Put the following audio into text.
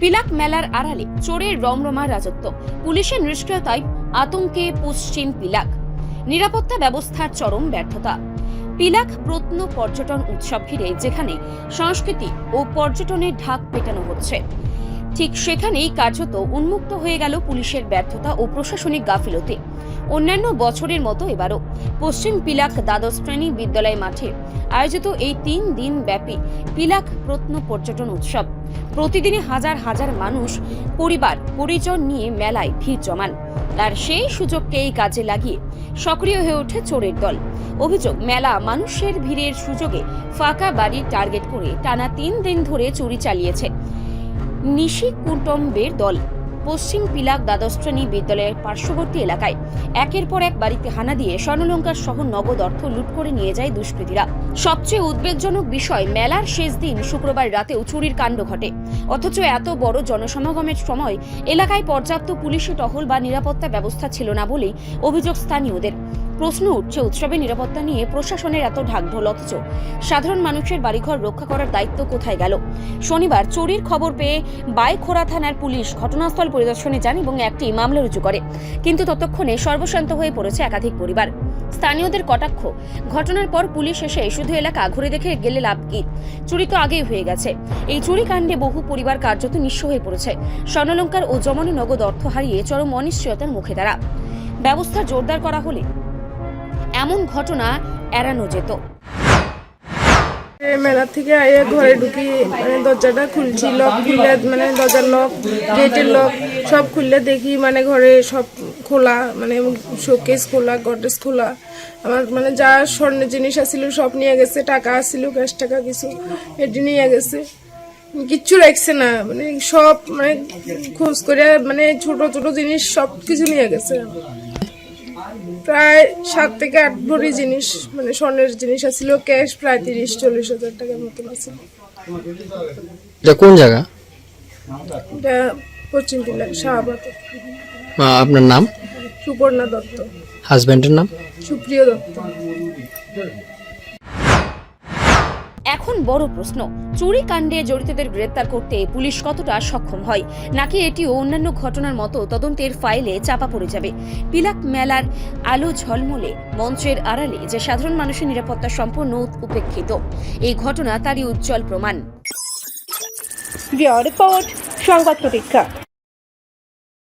পিলাক মেলার আড়ালে চোরের রমরমা রাজত্ব। পুলিশের নিষ্ক্রিয়তায় আতঙ্কে পশ্চিম পিলাক। নিরাপত্তা ব্যবস্থার চরম ব্যর্থতা। পিলাক প্রত্ন পর্যটন উৎসব ঘিরে যেখানে সংস্কৃতি ও পর্যটনের ঢাক পেটানো হচ্ছে। ঠিক সেখানেই কার্যত উন্মুক্ত হয়ে গেল পুলিশের ব্যর্থতা ও প্রশাসনিক গাফিলতি। অন্যান্য বছরের মতো এবারও। পশ্চিম পিলাক দ্বাদশ শ্রেণি বিদ্যালয় মাঠে আয়োজিত এই তিন দিন ব্যাপী পিলাক প্রত্ন পর্যটন উৎসব। প্রতিদিনই হাজার হাজার মানুষ পরিবার, পরিজন নিয়ে মেলায় ভিড় জমান। আর সেই সুযোগকেই কাজে লাগিয়ে সক্রিয় হয়ে ওঠে চোরের দল। অভিযোগ, মেলা মানুষের ভিড়ের সুযোগে ফাঁকা বাড়ি টার্গেট করে টানা তিন দিন ধরে চুরি চালিয়েছে নিশি কুটম্বের দল। পশ্চিম পিলাক দ্বাদশ শ্রেণি বিদ্যালয়ের পার্শ্ববর্তী এলাকায় একের পর এক বাড়িতে হানা দিয়ে স্বর্ণলঙ্কার সহ নগদ অর্থ লুট করে নিয়ে যায় দুষ্কৃতীরা। সবচেয়ে উদ্বেগজনক বিষয়, মেলার শেষ দিন শুক্রবার রাতেও চুরির কাণ্ড ঘটে। অথচ এত বড় জনসমাগমের সময় এলাকায় পর্যাপ্ত পুলিশি টহল বা নিরাপত্তা ব্যবস্থা ছিল না বলেই অভিযোগ স্থানীয়দের। প্রশ্ন উঠছে উৎসবের নিরাপত্তা নিয়ে প্রশাসনের এত ঢাকঢোল অথচ। সাধারণ মানুষের বাড়িঘর রক্ষা করার দায়িত্ব কোথায় গেল? শনিবার চুরির খবর পেয়ে বাইখোরা থানার পুলিশ ঘটনাস্থল পরিদর্শনে যান এবং একটি মামলা রুজু করে। কিন্তু ততক্ষণে সর্বশান্ত হয়ে পড়েছে একাধিক পরিবার। স্থানীয়দের কটাক্ষ। ঘটনার পর পুলিশ এসে শুধু এলাকা ঘুরে দেখে গেলে লাভ কি? চুরি তো আগেই হয়ে গেছে। এই চুরি কাণ্ডে বহু পরিবার কার্যত নিঃস্ব হয়ে পড়েছে। স্বর্ণলঙ্কার ও জমানো নগদ অর্থ হারিয়ে চরম অনিশ্চয়তার মুখে তারা। ব্যবস্থা জোরদার করা হলে এমন ঘটনা এড়ানো যেত। মেলা থেকে আইয়ে ঘরে ঢুকি মানে দরজাটা খুলছি লক খুললে মানে দরজার লক গেটের লক সব খুললে দেখি মানে ঘরে সব খোলা মানে শোকেস খোলা গডরেজ খোলা। আমার মানে যা স্বর্ণের জিনিস আসছিল সব নিয়ে গেছে, টাকা আসছিল ক্যাশ টাকা কিছু এটি নিয়ে গেছে। কিচ্ছু রাখছে না মানে সব মানে খোঁজ করে মানে ছোট ছোট জিনিস সব কিছু নিয়ে গেছে। প্রায় সাত থেকে আট ভরি জিনিস মানে স্বর্ণের জিনিস আছিল ক্যাশ প্রায় তিরিশ চল্লিশ হাজার টাকার মতন আছে। এটা কোন জায়গা? এটা পশ্চিম টিলা শাহাবাদ আপনার নাম? সুপর্ণা দত্ত। হাজব্যান্ডের নাম? সুপ্রিয় দত্ত। এখন বড় প্রশ্ন, চুরি কাণ্ডে জড়িতদের গ্রেপ্তার করতে পুলিশ কতটা সক্ষম হয়? নাকি এটিও অন্যান্য ঘটনার মতো তদন্তের ফাইলে চাপা পড়ে যাবে? পিলাক মেলার আলো ঝলমলে মঞ্চের আড়ালে যে সাধারণ মানুষের নিরাপত্তা সম্পূর্ণ উপেক্ষিত। এই ঘটনা তারই উজ্জ্বল প্রমাণ। রিপোর্ট, সংবাদ প্রতীক্ষা।